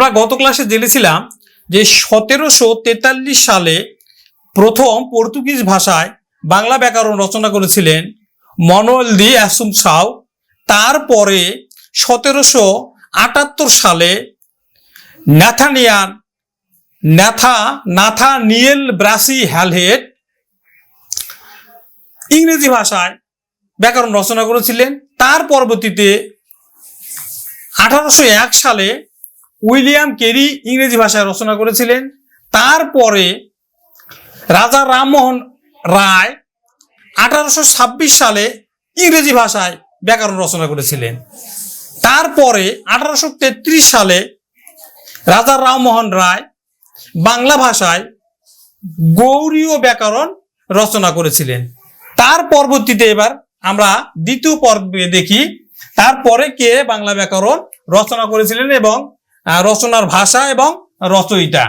আমরা গত ক্লাসে জেনেছিলাম যে সতেরোশো তেতাল্লিশ সালে প্রথম পর্তুগিজ ভাষায় বাংলা ব্যাকরণ রচনা করেছিলেন মনোয়েল দি অ্যাসুম সাউ। তারপরে সতেরোশো আটাত্তর সালে ন্যাথানিয়ান ন্যাথা নাথা নিয়েল ব্রাসি হ্যালহেড ইংরেজি ভাষায় ব্যাকরণ রচনা করেছিলেন। তার পরবর্তীতে আঠারোশো এক সালে উইলিয়াম কেরি ইংরেজি ভাষায় রচনা করেছিলেন। তারপরে রাজা রামমোহন রায় আঠারোশো ছাব্বিশ সালে ইংরেজি ভাষায় ব্যাকরণ রচনা করেছিলেন। তারপরে আঠারোশো তেত্রিশ সালে রাজা রামমোহন রায় বাংলা ভাষায় গৌরীয় ব্যাকরণ রচনা করেছিলেন। তার পরবর্তীতে এবার আমরা দ্বিতীয় পর্বে দেখি, তারপরে কে বাংলা ব্যাকরণ রচনা করেছিলেন এবং রচনার ভাষা এবং রচয়িতা।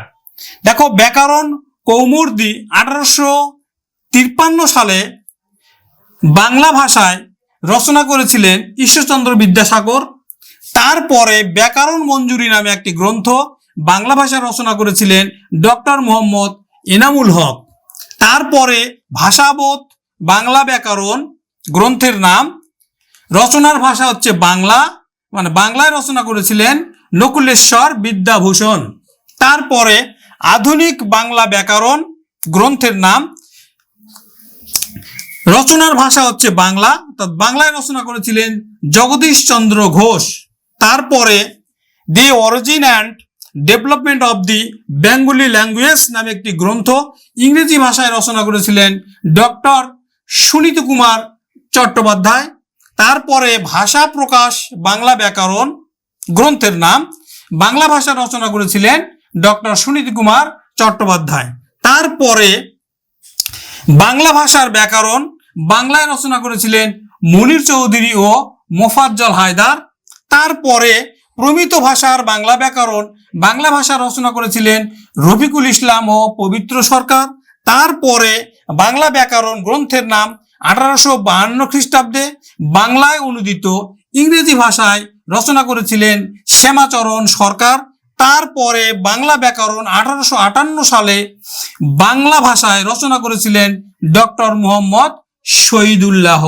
দেখো, ব্যাকরণ কৌমুর্দি আঠারোশো তিপ্পান্ন সালে বাংলা ভাষায় রচনা করেছিলেন ঈশ্বরচন্দ্র বিদ্যাসাগর। তারপরে ব্যাকরণ মঞ্জুরি নামে একটি গ্রন্থ বাংলা ভাষায় রচনা করেছিলেন ডক্টর মোহাম্মদ এনামুল হক। তারপরে ভাষাবোধ বাংলা ব্যাকরণ গ্রন্থের নাম। রচনার ভাষা হচ্ছে বাংলা মানে বাংলায় রচনা করেছিলেন নকুলেশ্বর বিদ্যাভূষণ। তারপরে আধুনিক বাংলা ব্যাকরণ গ্রন্থের নাম। রচনার ভাষা হচ্ছে বাংলা। অর্থাৎ বাংলায় রচনা করেছিলেন জগদীশ চন্দ্র ঘোষ। তারপরে the origin and development of the Bengali language নামে একটি গ্রন্থ ইংরেজি ভাষায় রচনা করেছিলেন ডক্টর সুনীত কুমার চট্টোপাধ্যায়। তারপরে ভাষা প্রকাশ, বাংলা ব্যাকরণ গ্রন্থের নাম বাংলা ভাষা রচনা করেছিলেন ডক্টর সুনীত কুমার চট্টোপাধ্যায়। তারপরে বাংলা ভাষার ব্যাকরণ বাংলায় রচনা করেছিলেন মুনির চৌধুরী ও মোফাজ্জল হায়দার। তারপরে প্রমিত ভাষার বাংলা ব্যাকরণ বাংলা ভাষা রচনা করেছিলেন রফিকুল ইসলাম ও পবিত্র সরকার। তারপরে বাংলা ব্যাকরণ গ্রন্থের নাম আঠারোশো বাহান্ন খ্রিস্টাব্দে বাংলায় অনুদিত ইংরেজি ভাষায় রচনা করেছিলেন শ্যামাচরণ সরকার। তারপরে বাংলা ব্যাকরণ আঠারোশো আটান্ন সালে বাংলা ভাষায় রচনা করেছিলেন ডক্টর মোহাম্মদ শহীদুল্লাহ।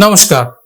নমস্কার।